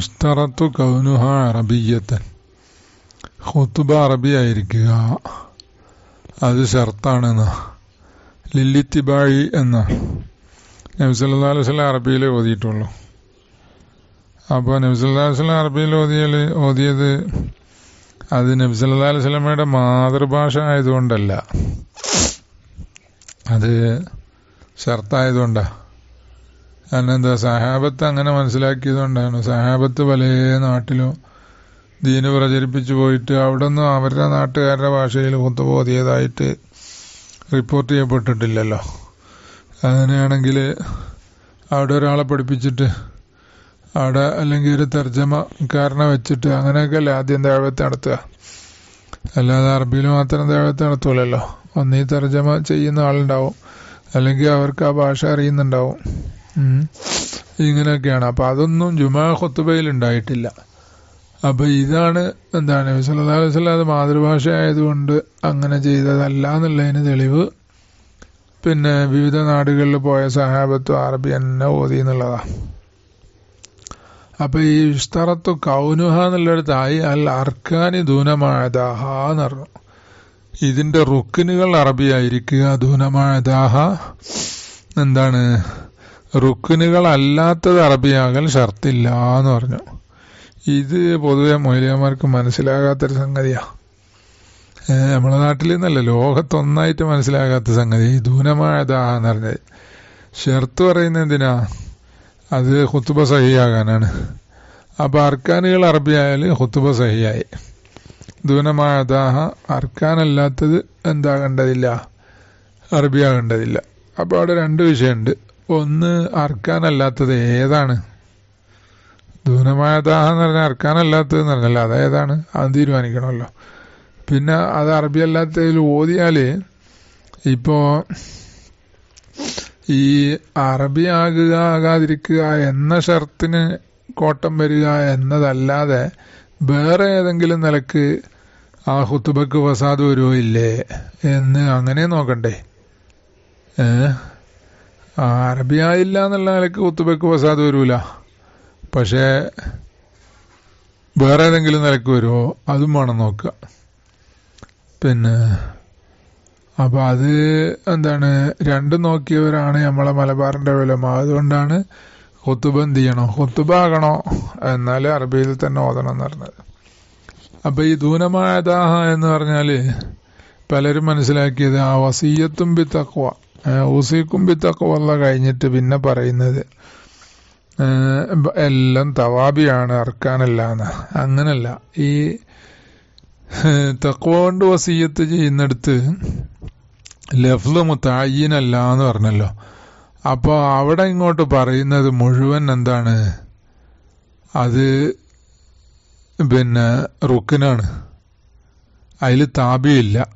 യുഷ്തറത്തു കൗനുഹ അറബിയത്തൻ ഖുത്തുബ അറബി ആയിരിക്കുക അത് ഷർത്താണെന്ന. ലില്ലിത്തിബായി എന്ന. നബ്സല്ലാ അലൈഹി അറബിയിൽ ഓതിയിട്ടുള്ളൂ. അപ്പോൾ നബ്സല്ലാ അലൈഹി അറബിയിൽ ഓതിയാൽ ഓതിയത് അത് നബ്സല്ലാ അലൈഹി സ്വലമയുടെ മാതൃഭാഷ ആയതുകൊണ്ടല്ല. അത് ഷർത്തായതുകൊണ്ടാണ് കാരണം എന്താ സഹാബത്ത് അങ്ങനെ മനസ്സിലാക്കിയതുകൊണ്ടാണ്. സഹാബത്ത് പല നാട്ടിലും ദീന് പ്രചരിപ്പിച്ചു പോയിട്ട് അവിടെ ഒന്നും അവരുടെ നാട്ടുകാരുടെ ഭാഷയിൽ കുത്തുപോതിയതായിട്ട് റിപ്പോർട്ട് ചെയ്യപ്പെട്ടിട്ടില്ലല്ലോ. അങ്ങനെയാണെങ്കിൽ അവിടെ ഒരാളെ പഠിപ്പിച്ചിട്ട് അവിടെ അല്ലെങ്കിൽ ഒരു തർജമക്കാരനെ വെച്ചിട്ട് അങ്ങനെയൊക്കെ അല്ലേ ആദ്യം ദേവത്തെ നടത്തുക. അല്ലാതെ അറബിയിൽ മാത്രം ദേവത്തെ നടത്തൂലല്ലോ ഒന്നീ തർജമ ചെയ്യുന്ന ആളുണ്ടാവും. അല്ലെങ്കിൽ അവർക്ക് ആ ഭാഷ അറിയുന്നുണ്ടാവും. ഇങ്ങനെയൊക്കെയാണ്. അപ്പൊ അതൊന്നും ജുമാ ഖുത്തുബയിൽ ഉണ്ടായിട്ടില്ല. അപ്പൊ ഇതാണ് എന്താണ്? വസല്ലം അത് മാതൃഭാഷ ആയതുകൊണ്ട് അങ്ങനെ ചെയ്തതല്ല എന്നുള്ളതിന് തെളിവ്. പിന്നെ വിവിധ നാടുകളിൽ പോയ സഹാബത്തും അറബി തന്നെ ഓതി എന്നുള്ളതാ. അപ്പൊ ഈ ഇഷ്തറത്തു കൗനുഹ എന്നുള്ളിടത്തായി അൽ അർക്കാനി ദൂനമായതാഹ എന്ന് പറഞ്ഞു. ഇതിന്റെ റുക്കിനുകൾ അറബിയായിരിക്കുക ദൂനമായതാഹ. എന്താണ്? റുക്കിനുകൾ അല്ലാത്തത് അറബിയാകൽ ഷർത്തില്ല എന്ന് പറഞ്ഞു. ഇത് പൊതുവെ മൊയിലിയന്മാർക്ക് മനസ്സിലാകാത്തൊരു സംഗതിയാ. നമ്മളെ നാട്ടിൽ നിന്നല്ല ലോകത്തൊന്നായിട്ട് മനസ്സിലാകാത്ത സംഗതി. ദൂനമായതാന്ന് പറഞ്ഞത്. ഷെർത്ത് പറയുന്നത് എന്തിനാ? അത് ഹുത്തുബ സഹിയാകാനാണ് അപ്പോൾ അർക്കാനുകൾ അറബിയായാൽ ഹുത്തുബ സഹിയായി ദൂനമായതാഹ അർക്കാനല്ലാത്തത് എന്താകേണ്ടതില്ല? അറബിയാകേണ്ടതില്ല. അപ്പോൾ അവിടെ രണ്ട് വിഷയമുണ്ട്. ഒന്ന് അർക്കാനല്ലാത്തത് ഏതാണ്? ദൂനമായതാഹ എന്ന് പറഞ്ഞാൽ അർക്കാനല്ലാത്തത് എന്ന് പറഞ്ഞല്ലോ അതേതാണ് അത് തീരുമാനിക്കണമല്ലോ. പിന്നെ അത് അറബി അല്ലാത്തതിൽ ഓതിയാൽ ഇപ്പോ ഈ അറബി ആകുക ആകാതിരിക്കുക എന്ന ഷർത്തിന് കോട്ടം വരിക എന്നതല്ലാതെ വേറെ ഏതെങ്കിലും നിലയ്ക്ക് ആ ഹുത്തുബക്ക് ഫസാദ് വരുമോ ഇല്ലേ എന്ന് അങ്ങനെ നോക്കണ്ടേ. ഏ? അറബി ആയില്ല എന്നുള്ള നിലയ്ക്ക് ഹുത്തുബക്ക് ഫസാദ് വരൂല. പക്ഷേ വേറെ ഏതെങ്കിലും നിലയ്ക്ക് വരുമോ അതും വേണം നോക്കുക. പിന്നെ അപ്പോൾ അത് എന്താണ് രണ്ടും നോക്കിയവരാണ് നമ്മളെ മലബാറിന്റെ വിലമ അതുകൊണ്ടാണ് ഹുത്തുബ എന്ത് ചെയ്യണോ? ഹുത്തുബ ആകണോ? എന്നാലേ അറബിയിൽ തന്നെ ഓതണം എന്ന് പറഞ്ഞത്. അപ്പൊ ഈ ദൂനമായതാഹ എന്ന് പറഞ്ഞാൽ പലരും മനസ്സിലാക്കിയത് ആ വസീയത്തും ബി തക്വ ഊസിക്കും ബി തക്വ കഴിഞ്ഞിട്ട് പിന്നെ പറയുന്നത് എല്ലാം തവാബിയാണ് അർക്കാനല്ല എന്ന് അങ്ങനല്ല. ഈ തക്വ കൊണ്ട് വസീയത്ത് ചെയ്യുന്നിടത്ത് ലഫ്ല് മുത്തായിനല്ല എന്ന് പറഞ്ഞല്ലോ. അപ്പോൾ അവിടെ ഇങ്ങോട്ട് പറയുന്നത് മുഴുവൻ എന്താണ്? അത് പിന്നെ റുക്കിനാണ്. അതിൽ താബിയില്ല.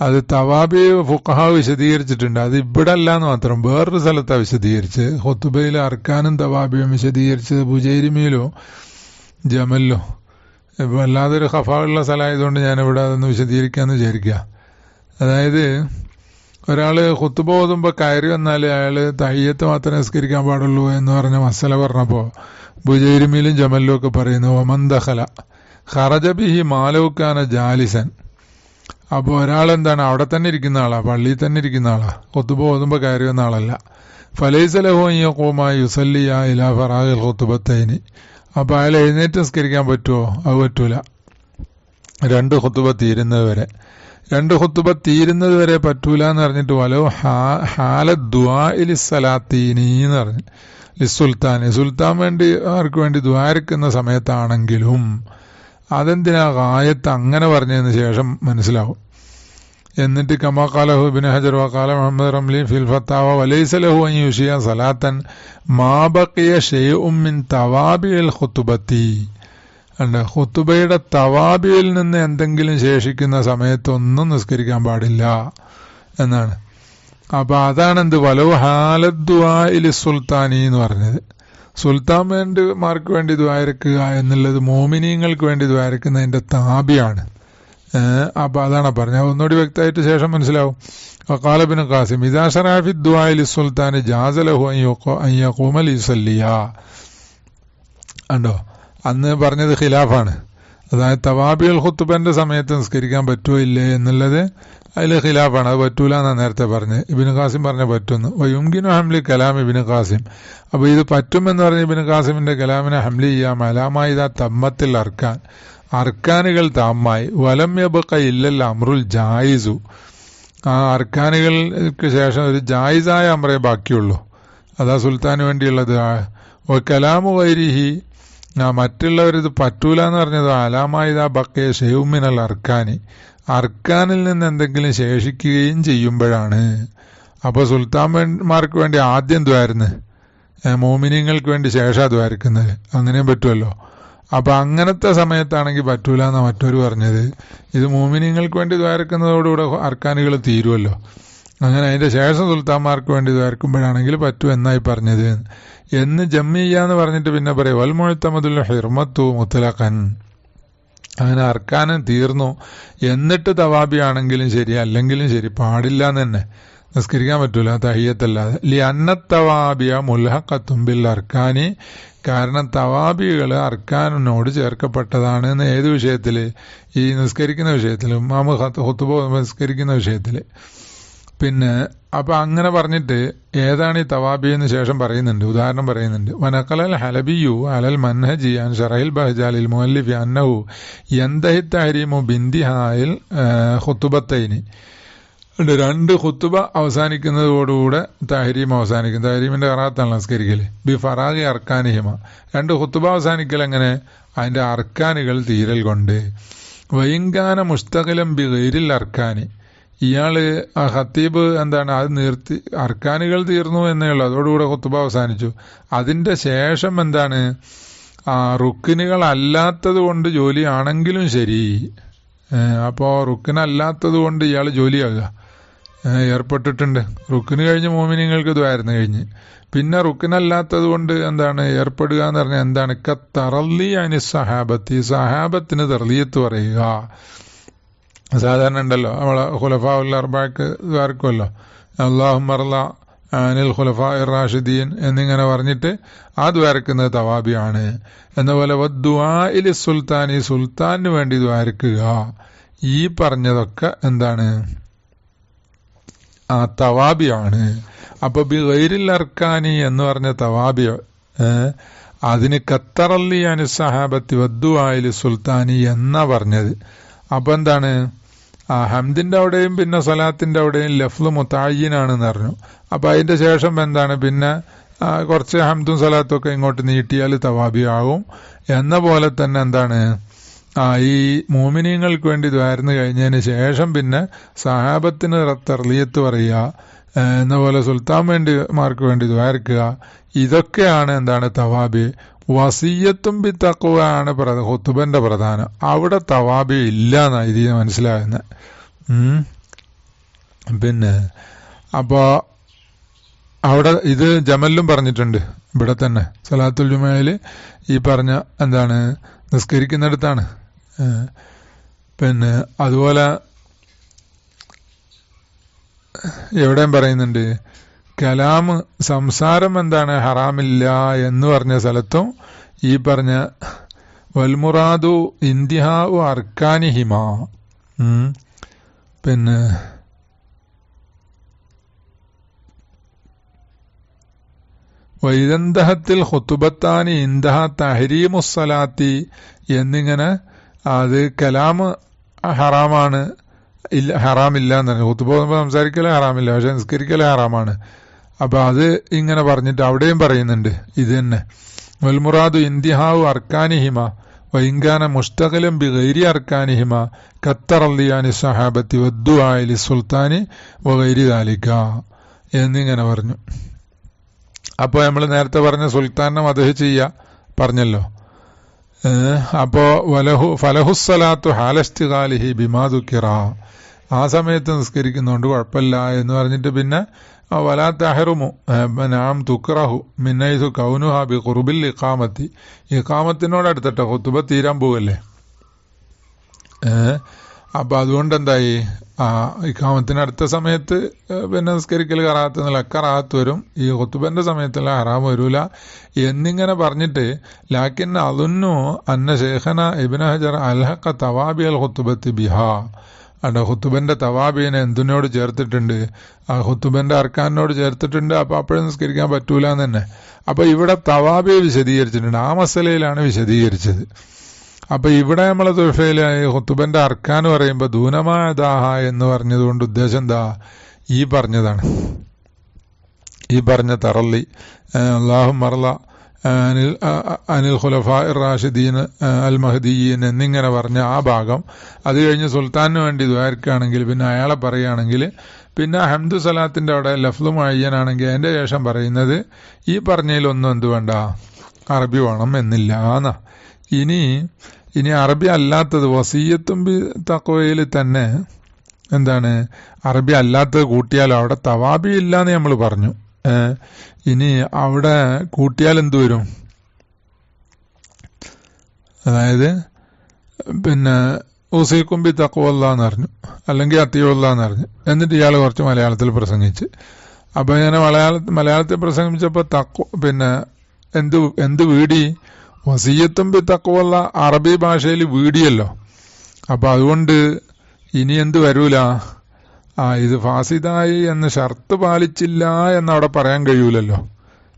അത് തവാബി ഫുഖ വിശദീകരിച്ചിട്ടുണ്ട്. അത് ഇവിടെ അല്ല എന്ന് മാത്രം. വേറൊരു സ്ഥലത്താണ് വിശദീകരിച്ച് ഹൊത്തുബയിൽ അർക്കാനും തവാബിയും വിശദീകരിച്ചത് ബുജൈരിമിയിലോ ജമലിലോ. വല്ലാതൊരു ഉള്ള സ്ഥലമായതുകൊണ്ട് ഞാൻ ഇവിടെ അതൊന്ന് വിശദീകരിക്കാന്ന് വിചാരിക്കുക. അതായത് ഒരാൾ ഹുത്തുബ ഓതുമ്പോ കയറി വന്നാൽ അയാൾ തയ്യത്ത് മാത്രമേ നിസ്കരിക്കാൻ പാടുള്ളൂ എന്ന് പറഞ്ഞ മസല പറഞ്ഞപ്പോ ബുജൈരിമിയിലും ജമലിലും ഒക്കെ പറയുന്നു ഒമന്തഹല ഖറജബിഹി മാലവുക്കാന ജാലിസൻ. അപ്പോൾ ഒരാളെന്താണ്? അവിടെ തന്നെ ഇരിക്കുന്ന ആളാ പള്ളിയിൽ തന്നെ ഇരിക്കുന്ന ആളാ ഹുത്തുബ ഓതുമ്പോ കയറി വന്ന ആളല്ല. ഫലൈസലഹോമായി യുസല്ലിയ ഇലാ ഫറാഖിൽ ഹുത്തുബത്തൈനി അപ്പൊ അയാൾ എഴുന്നേറ്റ് നിസ്കരിക്കാൻ പറ്റുമോ അത് പറ്റൂല. രണ്ട് ഹുത്തുബ തീരുന്നത് വരെ. രണ്ട് ഹുത്തുബ തീരുന്നത് വരെ പറ്റൂല എന്ന് പറഞ്ഞിട്ട് വലോ ഹാല എന്ന് പറഞ്ഞു. ലിസുൽത്താൻ സുൽത്താൻ വേണ്ടി ആർക്ക് വേണ്ടി ദ്വാരക്കുന്ന സമയത്താണെങ്കിലും അതെന്തിനാ ആയത്ത് അങ്ങനെ പറഞ്ഞതിന് ശേഷം മനസ്സിലാവും. എന്നിട്ട് കമാക്കാലഹു ബിൻ ഹജർ വക്കാല മുഹമ്മദ് റംലി ഫിൽ ഫത്താവ വലൈസലഹു യുഷിയ സലാത്തൻ മാബക്കിയ ഷെയ്ഉം മിൻ തവാബിൽ ഖുത്തുബത്തി ഉണ്ട് ഹുത്തുബയുടെ തവാബിയിൽ നിന്ന് എന്തെങ്കിലും ശേഷിക്കുന്ന സമയത്തൊന്നും നിസ്കരിക്കാൻ പാടില്ല എന്നാണ്. അപ്പൊ അതാണ് എന്ത് വലവ് ഹാലദ്വായിൽ സുൽത്താനി എന്ന് പറഞ്ഞത്. സുൽത്താൻ വേണ്ടി മാർക്ക് വേണ്ടി ദ്വാരക്കുക എന്നുള്ളത് മോമിനിയങ്ങൾക്ക് വേണ്ടി ദ്വാരക്കുന്നതിന്റെ താബിയാണ്. അപ്പൊ അതാണ് പറഞ്ഞത്. ഒന്നുകൂടി വ്യക്തമായിട്ട് ശേഷം മനസ്സിലാവും. വക്കാലബിന് ഖാസിം ഇദാ ഷറാഫി ദ്വാഇലി സുൽത്താൻ ജാസലഹു അയ്യഖൂമൽ യുസല്ലിയ ഉണ്ടോ അന്ന് പറഞ്ഞത് ഖിലാഫാണ്. അതായത് തവാബിയുൽ ഖുത്തുബന്റെ സമയത്ത് നിസ്കരിക്കാൻ പറ്റുമോ ഇല്ലേ എന്നുള്ളത് അതിൽ ഖിലാഫാണ്. അത് പറ്റൂല എന്നാണ് നേരത്തെ പറഞ്ഞത്. ഇബിന് ഖാസിം പറഞ്ഞ പറ്റുമെന്ന് വയുംകിനു ഹംലി കലാം ഇബിന് ഖാസിം. അപ്പോൾ ഇത് പറ്റുമെന്ന് പറഞ്ഞ ഇബിന് ഖാസിമിന്റെ കലാമിനെ ഹംലി ചെയ്യാം. അലാമായി ഇതാ തമ്മത്തിൽ അർക്കാൻ. അർക്കാനുകൾ താമായി വലം യബക്ക ഇല്ലല്ല അമ്രുൽ ജായിസു. ആ അർക്കാനുകൾക്ക് ശേഷം ഒരു ജായിസായ അമ്രേ ബാക്കിയുള്ളൂ. അതാ സുൽത്താന് വേണ്ടിയുള്ളത്. കലാമു വൈരിഹി മറ്റുള്ളവരിത് പറ്റൂല എന്ന് പറഞ്ഞത് അലാമായിതാ ബക്കയെ ഷെയ്മിനൽ അർക്കാനി. അർക്കാനിൽ നിന്ന് എന്തെങ്കിലും ശേഷിക്കുകയും ചെയ്യുമ്പോഴാണ്. അപ്പോൾ സുൽത്താൻമാർക്ക് വേണ്ടി ആദ്യം ദ്വാരുന്ന് മോമിനിങ്ങൾക്ക് വേണ്ടി ശേഷം ദ്വാരിക്കുന്നത്. അങ്ങനെയും പറ്റുമല്ലോ അപ്പൊ അങ്ങനത്തെ സമയത്താണെങ്കിൽ പറ്റൂല എന്നാ മറ്റൊരു പറഞ്ഞത്. ഇത് മോമിനിങ്ങൾക്ക് വേണ്ടി ദ്വാരക്കുന്നതോടുകൂടെ അർക്കാനുകൾ തീരുമല്ലോ അങ്ങനെ അതിന്റെ ശേഷം സുൽത്താൻമാർക്ക് വേണ്ടി ദ്വാരക്കുമ്പോഴാണെങ്കിൽ പറ്റൂ എന്നായി പറഞ്ഞത്. എന്ന് ജമ്മി ചെയ്യാന്ന് പറഞ്ഞിട്ട് പിന്നെ പറയും വൽമൊഴുത്തമതുൽ ഹിർമത്തു മുത്തലഖൻ അങ്ങനെ അർക്കാനും തീർന്നു. എന്നിട്ട് തവാബി ആണെങ്കിലും ശരി അല്ലെങ്കിലും ശരി പാടില്ല എന്ന് തന്നെ. നിസ്കരിക്കാൻ പറ്റൂല തഹിയത്തല്ലാതെ ലി അന്നത്തവാബിയ മുൽഹക്കത്തുമ്പിൽ അർക്കാനി. കാരണം തവാബികൾ അർക്കാനോട് ചേർക്കപ്പെട്ടതാണ് എന്ന് ഏത് വിഷയത്തിൽ ഈ നിസ്കരിക്കുന്ന വിഷയത്തിൽ മാമ ഹുത്തുബോ നിസ്കരിക്കുന്ന വിഷയത്തിൽ പിന്നെ അപ്പൊ അങ്ങനെ പറഞ്ഞിട്ട് ഏതാണ് ഈ തവാബി എന്ന് ശേഷം പറയുന്നുണ്ട് ഉദാഹരണം പറയുന്നുണ്ട്. വനക്കലൽ ഹലബിയു അലൽ മൻഹജി അൻ ഷറഹിൽ ബഹജാലിൽ മുഅല്ലിഫി അന്നഹു ഹരീമു ബിന്ദിഹായിൽ ഹുത്തുബത്തൈനി രണ്ട് ഹുത്തുബ അവസാനിക്കുന്നതോടുകൂടെ താഹരീം അവസാനിക്കും. താഹരീമിന്റെ അറാത്താണ് നമസ്കരിക്കൽ ബി ഫറാഖി അർക്കാനിഹിമ. രണ്ട് ഹുത്തുബ അവസാനിക്കൽ എങ്ങനെ അതിന്റെ അർക്കാനുകൾ തീരൽ കൊണ്ട്. വൈങ്കാന മുസ്തകലം ബി ഗൈരിൽ അർക്കാനി. ഇയാൾ ആ ഹത്തീബ് എന്താണ് അത് നിർത്തി അർക്കാനുകൾ തീർന്നു എന്നേ ഉള്ളൂ. അതോടുകൂടെ കുത്തുബ അവസാനിച്ചു. അതിന്റെ ശേഷം എന്താണ്? ആ റുക്കിനുകൾ അല്ലാത്തത് കൊണ്ട് ജോലിയാണെങ്കിലും ശരി. അപ്പോ റുക്കിനല്ലാത്തത് കൊണ്ട് ഇയാൾ ജോലിയാകുക. ഏർപ്പെട്ടിട്ടുണ്ട്. റുക്കിന് കഴിഞ്ഞ് മോമിനിങ്ങൾക്ക് ഇതുമായിരുന്നു കഴിഞ്ഞ്. പിന്നെ റുക്കിനല്ലാത്തത് കൊണ്ട് എന്താണ് ഏർപ്പെടുക എന്ന് പറഞ്ഞാൽ എന്താണ്? തറല്ലി അനി സഹാബത്തി. സഹാബത്തിന് തെറിയത്ത് പറയുക. സാധാരണ ഉണ്ടല്ലോ നമ്മളെ ഖുലഫ ഉല്ലർബാക്ക് ദ്വാർക്കുമല്ലോ അള്ളാഹു അനിൽ ഖുലഫ റാഷിദീൻ എന്നിങ്ങനെ പറഞ്ഞിട്ട് ആ ദ്വാരക്കുന്നത് തവാബിയാണ്. എന്ന പോലെ വദ്വാഇലി സുൽത്താനി സുൽത്താനു വേണ്ടി ദ്വാരക്കുക ഈ പറഞ്ഞതൊക്കെ എന്താണ്? ആ തവാബിയാണ്. അപ്പൊ ബി ഗൈരിൽ അർക്കാനി എന്ന് പറഞ്ഞ തവാബി അതിന് ഖത്തറല്ലി അനു സഹാബത്തി വദ്വായിലി സുൽത്താനി എന്നാ പറഞ്ഞത്. അപ്പൊ എന്താണ്? ആ ഹംദിന്റെ അവിടെയും പിന്നെ സലാത്തിന്റെ അവിടെയും ലഫ്ല് മുത്തായിനാണെന്ന് പറഞ്ഞു അപ്പൊ അതിന്റെ ശേഷം എന്താണ്? പിന്നെ കുറച്ച് ഹംദും സലാത്തും ഒക്കെ ഇങ്ങോട്ട് നീട്ടിയാൽ തവാബിയാകും എന്ന പോലെ തന്നെ എന്താണ്? ഈ മോമിനിയങ്ങൾക്ക് വേണ്ടി ദ്വാരന്ന് കഴിഞ്ഞതിന് ശേഷം പിന്നെ സഹാബത്തിന് തർലിയത്ത് പറയുക എന്ന പോലെ സുൽത്താൻ വേണ്ടിമാർക്ക് വേണ്ടി ദ്വാരക്കുക ഇതൊക്കെയാണ് എന്താണ് തവാബി. വസീയത്തും ബി തക്കുവയാണ് ഹുത്തുബന്റെ പ്രധാനം. അവിടെ തവാബി ഇല്ല എന്നാണ് ഇതിൽ മനസ്സിലാകുന്നത് പിന്നെ അപ്പോ അവിടെ ഇത് ജമലിലും പറഞ്ഞിട്ടുണ്ട്. ഇവിടെ തന്നെ സലാത്തുൽ ജുമയിൽ ഈ പറഞ്ഞ എന്താണ് നിസ്കരിക്കുന്നിടത്താണ്. പിന്നെ അതുപോലെ എവിടെയും പറയുന്നുണ്ട് കലാം സംസാരം എന്താണ് ഹറാമില്ല എന്ന് പറഞ്ഞ സ്ഥലത്തും ഈ പറഞ്ഞ വൽമുറാദു ഇന്തിഹാവു അർക്കാനിഹിമ പിന്നെ വൈദന്തഹത്തിൽ ഹുത്തുബത്താനി ഇന്ദഹ തഹരീമുസ്സലാത്തി എന്നിങ്ങനെ അത് കലാമ് ഹറാമാണ് ഇല്ല ഹറാമില്ല എന്ന് പറഞ്ഞു. ഹുത്തുബ സംസാരിക്കലേ ഹറാമില്ല പക്ഷെ നിസ്കരിക്കലേ ഹറാമാണ്. അപ്പൊ അത് ഇങ്ങനെ പറഞ്ഞിട്ട് അവിടെയും പറയുന്നുണ്ട്. ഇത് തന്നെ. വൽമുറാദു ഇന്തിഹാവു അർക്കാനിഹിമ വൈങ്കാന മുഷ്തകലം ബി ഗൈരി അർക്കാനിഹിമ ഖത്തറല്ലിയാനി സഹാബത്തി വദ്ദുആലി സുൽത്താനി വൈരി ദാലിക്ക എന്നിങ്ങനെ പറഞ്ഞു. അപ്പോൾ നമ്മൾ നേരത്തെ പറഞ്ഞ സുൽത്താനെ മദഹ് ചെയ്യ പറഞ്ഞല്ലോ. അപ്പോ വലഹു ഫലഹുസലാത്തു ഹാലസ്തികാലിഹി ബിമാതുക്കിറ ആ സമയത്ത് നിസ്കരിക്കുന്നതുകൊണ്ട് കുഴപ്പമില്ല എന്ന് പറഞ്ഞിട്ട് പിന്നെ വലാ തഹറുമു നാം തുക്റഹു മിന്നൈസു കൗനുഹ ബി കുറുബിൽ ഇഖാമത്തി. ഇഖാമത്തിനോട് കുത്തുബ തീരാൻ പോവല്ലേ? അപ്പൊ അതുകൊണ്ട് എന്തായി ഇക്കാമത്തിന് അടുത്ത സമയത്ത് പിന്നെ നിസ്കരിക്കൽ കറാത്ത് എന്നുള്ള വരും. ഈ ഒത്തുബന്റെ സമയത്തുള്ള ഹറാം വരൂല. എന്നിങ്ങനെ പറഞ്ഞിട്ട് ലാക്കിൻ അതൊന്നു അന്ന ശേഖന ഇബിൻ ഹജർ അൽഹക്ക തവാബി അൽ ഹുത്തുബത്ത് ബിഹാ. അവിടെ ഹുത്തുബന്റെ തവാബിനെ എന്തിനോട് ചേർത്തിട്ടുണ്ട്? ആ ഹുത്തുബന്റെ അർക്കാനോട് ചേർത്തിട്ടുണ്ട്. അപ്പൊ അപ്പോഴും നിസ്കരിക്കാൻ പറ്റൂല എന്ന് തന്നെ. അപ്പൊ ഇവിടെ തവാബിയെ വിശദീകരിച്ചിട്ടുണ്ട്. ആ മസലയിലാണ് വിശദീകരിച്ചത്. അപ്പൊ ഇവിടെ നമ്മൾ തുഫയിലായി ഹുത്തുബന്റെ അർക്കാൻ പറയുമ്പോൾ ദൂനമായ ദാഹ എന്ന് പറഞ്ഞതുകൊണ്ട് ഉദ്ദേശം എന്താ? ഈ പറഞ്ഞതാണ്. ഈ പറഞ്ഞ തറള്ളി അള്ളാഹു മറല അനിൽ അനിൽ ഖുലഫ റാഷിദീൻ അൽ മഹദീൻ എന്നിങ്ങനെ പറഞ്ഞ ആ ഭാഗം. അത് കഴിഞ്ഞ് സുൽത്താനു വേണ്ടി ദ്വാരക്കാണെങ്കിൽ പിന്നെ അയാളെ പറയുകയാണെങ്കിൽ പിന്നെ ഹംദു സലാത്തിന്റെ അവിടെ ലഫ്ലു മയ്യനാണെങ്കിൽ അതിന്റെ ശേഷം പറയുന്നത് ഈ പറഞ്ഞതിലൊന്നും എന്ത് വേണ്ട അറബി വേണം എന്നില്ല. എന്നാ ഇനി ഇനി അറബി അല്ലാത്തത് വസീയത്തും തക്കവയിൽ തന്നെ എന്താണ് അറബി അല്ലാത്തത് കൂട്ടിയാലോ അവിടെ തവാബി ഇല്ല എന്ന് നമ്മൾ പറഞ്ഞു. ഇനി അവിടെ കൂട്ടിയാൽ എന്തു വരും? അതായത് പിന്നെ ഊസീക്കുംബി തക്കവല്ല എന്ന് പറഞ്ഞു അല്ലെങ്കിൽ അത്തിയുള്ള എന്ന് പറഞ്ഞു എന്നിട്ട് ഇയാൾ കുറച്ച് മലയാളത്തിൽ പ്രസംഗിച്ച്. അപ്പൊ ഇങ്ങനെ മലയാള മലയാളത്തിൽ പ്രസംഗിച്ചപ്പോ തക്വ പിന്നെ എന്ത് എന്ത് വീടി? വസീയത്തും ബി തക്കവല്ല അറബി ഭാഷയിൽ വീടിയല്ലോ. അപ്പൊ അതുകൊണ്ട് ഇനി എന്ത് വരൂല? ആ ഇത് ഫാസിദായി എന്ന് ഷർത്ത് പാലിച്ചില്ല എന്ന് അവിടെ പറയാൻ കഴിയൂലല്ലോ.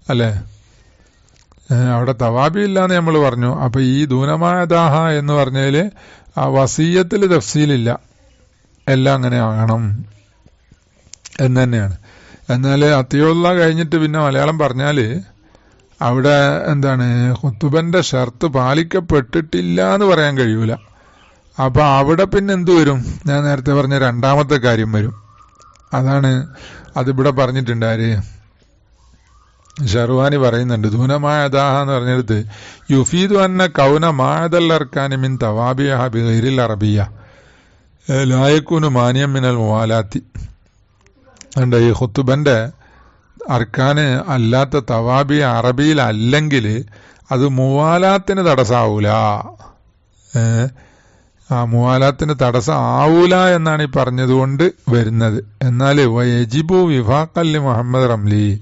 അല്ലേ? അവിടെ തവാബി ഇല്ലാന്ന് നമ്മൾ പറഞ്ഞു. അപ്പൊ ഈ ദൂനമായ ദാഹ എന്ന് പറഞ്ഞാൽ ആ വസീയത്തിൽ തഫ്സീലില്ല. എല്ലാം അങ്ങനെ ആകണം എന്ന് തന്നെയാണ്. എന്നാൽ അത്തിയുള്ള കഴിഞ്ഞിട്ട് പിന്നെ മലയാളം പറഞ്ഞാൽ അവിടെ എന്താണ് ഹുത്തുബന്റെ ഷർത്ത് പാലിക്കപ്പെട്ടിട്ടില്ല എന്ന് പറയാൻ കഴിയൂല. അപ്പൊ അവിടെ പിന്നെ എന്തു വരും? ഞാൻ നേരത്തെ പറഞ്ഞ രണ്ടാമത്തെ കാര്യം വരും. അതാണ് അതിവിടെ പറഞ്ഞിട്ടുണ്ട് ആര്? ഷർവാനി പറയുന്നുണ്ട് ദൂനമായ ദാഹ എന്ന് പറഞ്ഞെടുത്ത് യുഫീദു അന്ന കൗന മാതൽ അർക്കാനി മിൻ തവാബിയ ബിഗൈരിൽ അറബിയ. ലായക്കൂനു മാനിയം മിനൽ മുവാലാത്തി ഉണ്ട് ഈ ഹുത്തുബന്റെ അർക്കാന് അല്ലാത്ത തവാബി അറബിയിൽ അല്ലെങ്കിൽ അത് മുവാലാത്തിന് തടസ്സാവൂല. ആ മുവാലാത്തിന് തടസ്സം ആവൂല എന്നാണ് ഈ പറഞ്ഞതുകൊണ്ട് വരുന്നത്. എന്നാൽ വയജിബു വിഫാഖല്ലി മുഹമ്മദ് റംലി.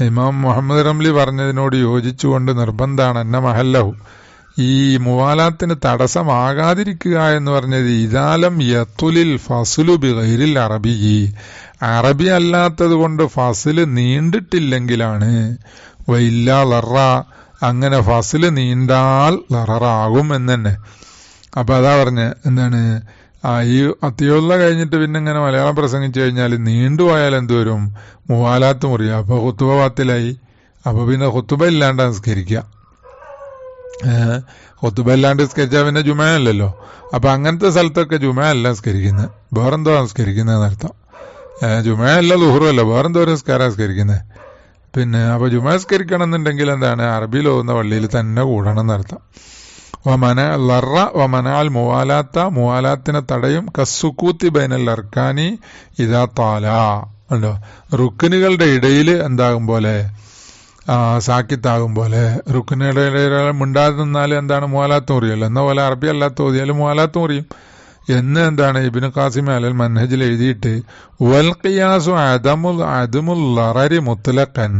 ഇമാം മുഹമ്മദ് റംലി പറഞ്ഞതിനോട് യോജിച്ചുകൊണ്ട് നിർബന്ധാണ് എന്ന മഹല്ലഹു. ഈ മുവാലാത്തിന് തടസ്സമാകാതിരിക്കുക എന്ന് പറഞ്ഞത് ഇതാലം യത്തുലിൽ ഫസുലു ബിഗൈരിൽ അറബി അറബി അല്ലാത്തത് കൊണ്ട് ഫസിൽ നീണ്ടിട്ടില്ലെങ്കിലാണ്. വൈല്ല ലറ. അങ്ങനെ ഫസിൽ നീണ്ടാൽ ലററാകും എന്ന് തന്നെ അപ്പൊ അതാ പറഞ്ഞ എന്താണ് ആ ഈ അത്തിയുള്ള കഴിഞ്ഞിട്ട് പിന്നെ ഇങ്ങനെ മലയാളം പ്രസംഗിച്ചു കഴിഞ്ഞാൽ നീണ്ടുപോയാൽ എന്തുവരും മുവാലാത്ത് മുറിയ. അപ്പൊ കുത്തുബ വാത്തിലായി അപ്പൊ പിന്നെ കുത്തുബ ഇല്ലാണ്ട് നിസ്കരിക്കുക ഇല്ലാണ്ട് നിസ്കരിച്ചാൽ പിന്നെ ജുമയല്ലല്ലോ അപ്പൊ അങ്ങനത്തെ സ്ഥലത്തൊക്കെ ജുമയല്ല നിസ്കരിക്കുന്നത് വേറെന്തോ നിസ്കരിക്കുന്നത് അർത്ഥം ജുമയല്ല ലുഹറും അല്ല വേറെന്തോ നിസ്കാരം നിസ്കരിക്കുന്നത് പിന്നെ അപ്പൊ ജുമ എന്നുണ്ടെങ്കിൽ എന്താണ്? അറബിയിൽ ഓതുന്ന പള്ളിയിൽ തന്നെ കൂടണം എന്നർത്ഥം. വമന ലറ വമനാൽ മുവാലാത്ത മുവാലാത്തിനെ തടയും കസുക്കൂത്തി ബൈനൽ അർക്കാനി ഇതാ താല. ഉണ്ടോ റുക്കിനുകളുടെ ഇടയിൽ എന്താകും പോലെ? സാക്കിത്താകും പോലെ. ഇടയിൽ മിണ്ടാതെ നിന്നാൽ എന്താണ് മുവാലാത്ത് അറിയല്ലോ എന്ന പോലെ അറബി അല്ലാത്ത ഓതിയാലും മുവാലാത്ത് മുറിയും എന്ന് എന്താണ് ഇബിന് ഖാസിം അലൽ മൻഹജിൽ എഴുതിയിട്ട് വൽ ഖിയാസു ലറരി മുത്തലക്കൻ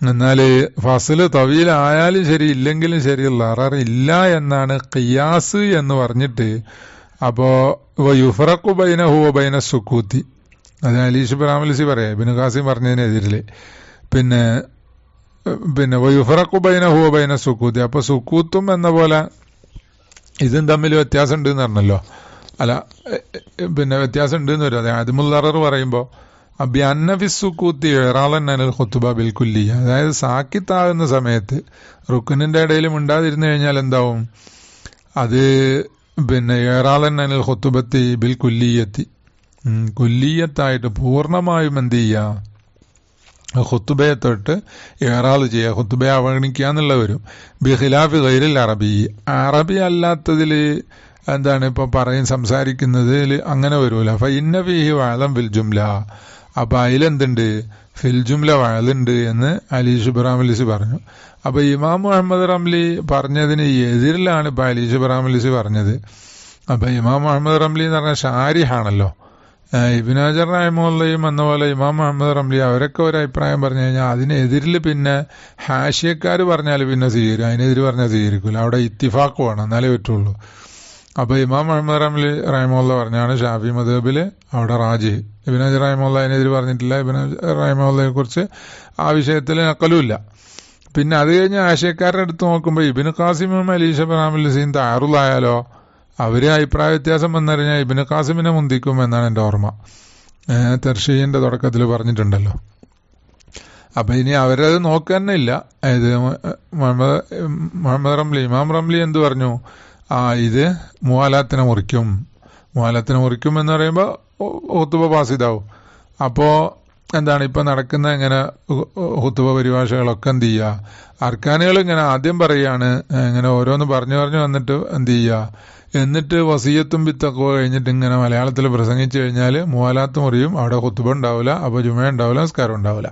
എന്നാൽ ഫസൽ തവിയിലായാലും ശരി ഇല്ലെങ്കിലും ശരി ലറർ ഇല്ല എന്നാണ് ഖിയാസ് എന്ന് പറഞ്ഞിട്ട് അപ്പോ യുഫറക്കു ബൈന ഹുവ ബൈന സുക്കൂത്തി. അത് അലീഷ് ബ്രാമലിസി പറയാം ഇബിന് ഖാസിം പറഞ്ഞതിനെതിരിൽ പിന്നെ പിന്നെ യുഫറക്കു ബൈന ഹുവ ബൈന സുക്കൂത്തി. അപ്പൊ സുക്കൂത്തും എന്ന പോലെ ഇതും തമ്മിൽ വ്യത്യാസം ഉണ്ട് എന്ന് പറഞ്ഞല്ലോ. അല്ല പിന്നെ വ്യത്യാസം ഉണ്ട് എന്ന് വരും. അതെ അതിമുല്ലറർ പറയുമ്പോ അബി അന്നഫിസുക്കൂത്തി ഏറാളൻ അനൽ ഖുത്തുബ ബിൽക്കുല്ലി കുല്ലി. അതായത് സാക്കിത്താകുന്ന സമയത്ത് റുക്കുനിന്റെ ഇടയിൽ മിണ്ടാതിരുന്നു കഴിഞ്ഞാൽ എന്താവും? അത് പിന്നെ ഏറാളൻ അനൽ ഖുത്തുബത്തി ബിൽ കുല്ലിയത്തി. കുല്ലിയത്തായിട്ട് പൂർണമായും എന്ത് ചെയ്യുക ഖുത്തുബയെ തൊട്ട് ഏറാൾ ചെയ്യുക ഹുത്തുബയെ അവഗണിക്കുക എന്നുള്ള വരും. ബിഖിലാഫ് ഗൈരിൽ അറബി. അറബി അല്ലാത്തതിൽ എന്താണ് ഇപ്പോൾ പറയും സംസാരിക്കുന്നതിൽ അങ്ങനെ വരൂല. അപ്പം ഇന്ന ഫിഹി വാളം ഫിൽ ജുംല. അപ്പം അതിലെന്തുണ്ട്? ഫിൽ ജുംല വാളുണ്ട് എന്ന് അലി ഷുബ്രാമലിസി പറഞ്ഞു. അപ്പോൾ ഇമാം മുഹമ്മദ് റംലി പറഞ്ഞതിന് എതിരിലാണ് ഇപ്പം അലി ഷുബ്രാമലിസി പറഞ്ഞത്. അപ്പം ഇമാം മുഹമ്മദ് റംലി എന്ന് പറഞ്ഞാൽ ഷാരിഹാണല്ലോ ഇബിനാജർ റഹ്മുള്ളയും എന്ന പോലെ ഇമാം മുഹമ്മദ് റംലി അവരൊക്കെ ഒരു അഭിപ്രായം പറഞ്ഞു കഴിഞ്ഞാൽ അതിനെതിരിൽ പിന്നെ ഹാഷിയക്കാർ പറഞ്ഞാൽ പിന്നെ സ്വീകരിക്കും. അതിനെതിര് പറഞ്ഞാൽ സ്വീകരിക്കില്ല അവിടെ ഇത്തിഫാക്ക് വേണം. എന്നാലേ പറ്റുള്ളൂ. അപ്പൊ ഇമാം മുഹമ്മദ് റംലി റഹ്മുള്ള പറഞ്ഞാണ് ഷാഫി മദബിൽ അവിടെ റാജി. ഇബിനാജർ റഹ്മുള്ള അതിനെതിര് പറഞ്ഞിട്ടില്ല. ഇബിനാജ് റഹ്മുള്ളയെ കുറിച്ച് ആ വിഷയത്തിൽ നക്കലുമില്ല. പിന്നെ അത് കഴിഞ്ഞ് ആശയക്കാരുടെ അടുത്ത് നോക്കുമ്പോൾ ഇബിന് ഖാസിമും അലീഷ ബനാമുൽ സീൻ താറുള്ളായാലോ അവർ അഭിപ്രായ വ്യത്യാസം വന്നറിഞ്ഞാൽ ഇബിന് കാസിമിനെ മുന്തിക്കും എന്നാണ് എന്റെ ഓർമ്മ. തെർഷീന്റെ തുടക്കത്തിൽ പറഞ്ഞിട്ടുണ്ടല്ലോ. അപ്പൊ ഇനി അവരത് നോക്കുക തന്നെ ഇല്ല ഇത് മുഹമ്മദ് മുഹമ്മദ് റംലി ഇമാം റംലി എന്ത് പറഞ്ഞു? ആ ഇത് മുവാലാത്തിനെ മുറിക്കും. മുവാലാത്തിനെ മുറിക്കും എന്ന് പറയുമ്പോൾ ഹുത്തുബ പാസിതാവും അപ്പോൾ എന്താണ് ഇപ്പൊ നടക്കുന്ന ഇങ്ങനെ ഹുത്തുബ പരിഭാഷകളൊക്കെ എന്ത് ചെയ്യുക അർക്കാനുകൾ ഇങ്ങനെ ആദ്യം പറയാണ് ഇങ്ങനെ ഓരോന്ന് പറഞ്ഞു പറഞ്ഞു വന്നിട്ട് എന്ത് ചെയ്യുക എന്നിട്ട് വസീയത്തും വിത്തൊക്കെ കഴിഞ്ഞിട്ട് ഇങ്ങനെ മലയാളത്തിൽ പ്രസംഗിച്ചു കഴിഞ്ഞാൽ മൂവാലാത്ത് മുറിയും അവിടെ കുത്തുബ ഉണ്ടാവില്ല അപ്പൊ ജുമ ഉണ്ടാവില്ല നിസ്കാരം ഉണ്ടാവില്ല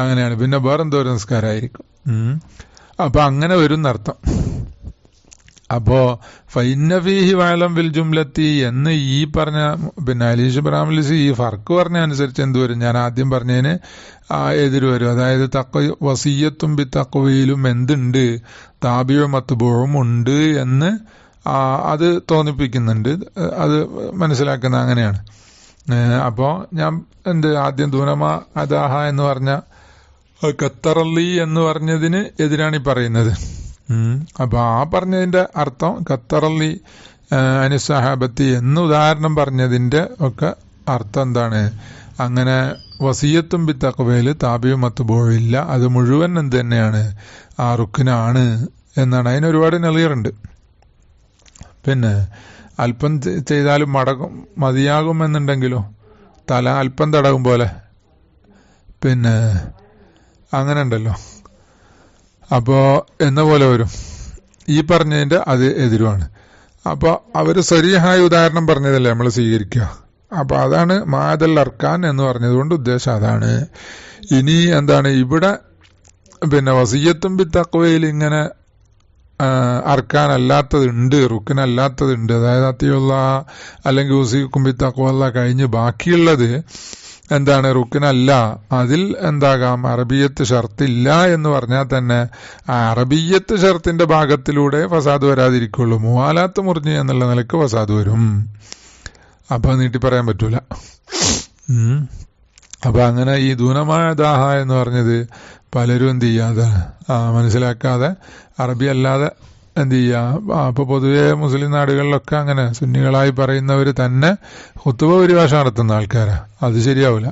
അങ്ങനെയാണ്. പിന്നെ വേറെന്തോ ഒരു നിസ്കാരമായിരിക്കും. അപ്പൊ അങ്ങനെ വരും എന്നർത്ഥം. അപ്പോ ഫൈനഫീഹി വാലം വിൽ ജുംലത്തി എന്ന് ഈ പറഞ്ഞ പിന്നെ അലീഷ് ബ്രാഹ്മലിസ് ഈ ഫർക്ക് പറഞ്ഞ അനുസരിച്ച് എന്ത് വരും? ഞാൻ ആദ്യം പറഞ്ഞതിന് എതിര് വരും. അതായത് തക്ക വസീയത്തും ബി തക്കവയിലും എന്തുണ്ട്? താപിയോ മത്തുബോഴും ഉണ്ട് എന്ന് അത് തോന്നിപ്പിക്കുന്നുണ്ട്. അത് മനസ്സിലാക്കുന്ന അങ്ങനെയാണ്. അപ്പോൾ ഞാൻ എന്ത് ആദ്യം ദൂനമ അദാഹ എന്ന് പറഞ്ഞ ഖത്തറല്ലി എന്ന് പറഞ്ഞതിന് എതിരാണ് ഈ പറയുന്നത് അപ്പൊ ആ പറഞ്ഞതിന്റെ അർത്ഥം ഖത്തറല്ലി അനുസഹാബത്തി എന്ന് ഉദാഹരണം പറഞ്ഞതിന്റെ ഒക്കെ അർത്ഥം എന്താണ്? അങ്ങനെ വസീയത്തും ബിത്തക്കവയിൽ താപിയും മത്തുപോഴില്ല അത് മുഴുവൻ എന്ത് തന്നെയാണ്? ആ റുക്കിനാണ് എന്നാണ്. അതിന് ഒരുപാട് നെളിയറുണ്ട് പിന്നെ അല്പം ചെയ്താലും മടക്കും മതിയാകുമെന്നുണ്ടെങ്കിലും? തല അല്പം തടകും പോലെ. പിന്നെ അങ്ങനെ ഉണ്ടല്ലോ അപ്പോ എന്ന പോലെ വരും. ഈ പറഞ്ഞതിന്റെ അത് എതിരുമാണ് അപ്പൊ അവർ സരിയായ ഉദാഹരണം പറഞ്ഞതല്ലേ നമ്മൾ സ്വീകരിക്കുക? അപ്പൊ അതാണ് മാതൽ അർക്കാൻ എന്ന് പറഞ്ഞതുകൊണ്ട് ഉദ്ദേശം അതാണ്. ഇനി എന്താണ് ഇവിടെ പിന്നെ വസീയത്തും ബിത്തക്വയിൽ ഇങ്ങനെ അർക്കാൻ അല്ലാത്തതുണ്ട് റുക്കിനല്ലാത്തതുണ്ട്. അതായത് അത്തിയുള്ള അല്ലെങ്കിൽ ഉസീക്കും തക്കുവല്ല കഴിഞ്ഞ് ബാക്കിയുള്ളത് എന്താണ്? റുക്കിനല്ല. അതിൽ എന്താകാം? അറബിയത്ത് ഷർത്തില്ല എന്ന് പറഞ്ഞാൽ തന്നെ അറബിയത്ത് ഷർത്തിന്റെ ഭാഗത്തിലൂടെ ഫസാദ് വരാതിരിക്കുള്ളൂ. മൂവാലാത്ത് മുറിഞ്ഞ് എന്നുള്ള നിലയ്ക്ക് ഫസാദ് വരും. അപ്പൊ നീട്ടി പറയാൻ പറ്റൂല. അപ്പൊ അങ്ങനെ ഈ ദൂനമായ ദാഹ എന്ന് പറഞ്ഞത് പലരും എന്ത് ചെയ്യാതെ മനസ്സിലാക്കാതെ അറബി അല്ലാതെ എന്ത് ചെയ്യുക അപ്പൊ പൊതുവെ മുസ്ലിം നാടുകളിലൊക്കെ അങ്ങനെ സുന്നികളായി പറയുന്നവർ തന്നെ ഹുത്തുവ പരിഭാഷ നടത്തുന്ന ആൾക്കാരാ. അത് ശരിയാവില്ല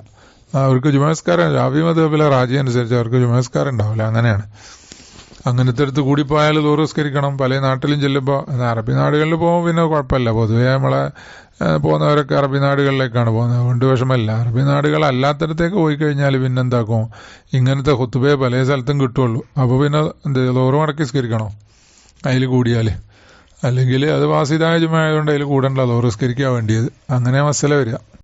അവർക്ക് ജുമസ്കാരം ഷാഫി മതബിലെ റാജി അനുസരിച്ച് അവർക്ക് ജുമസ്കാരം ഉണ്ടാവില്ല അങ്ങനെയാണ്. അങ്ങനത്തെ അടുത്ത് കൂടിപ്പോയാൽ ദൂരസ്കരിക്കണം. പല നാട്ടിലും ചെല്ലുമ്പോൾ അറബി നാടുകളിൽ പോകുമ്പോൾ പിന്നെ കുഴപ്പമില്ല. പൊതുവേ നമ്മളെ പോകുന്നവരൊക്കെ അറബി നാടുകളിലേക്കാണ് പോകുന്നത്. അതുകൊണ്ട് വിഷമല്ല അറബി നാടുകൾ അല്ലാത്തടത്തേക്ക് പോയി കഴിഞ്ഞാൽ പിന്നെ എന്താക്കും? ഇങ്ങനത്തെ ഹുത്തുബയെ പല സ്ഥലത്തും കിട്ടുള്ളൂ. അപ്പോൾ പിന്നെ എന്ത് ലോറ് മടക്കി സ്കരിക്കണം അതിൽ കൂടിയാൽ അല്ലെങ്കിൽ അത് വാസിതായ ജുമായതുകൊണ്ട് അതിൽ കൂടണ്ട ലോറിസ്കരിക്കാൻ വേണ്ടിയത്. അങ്ങനെ മസല വരിക.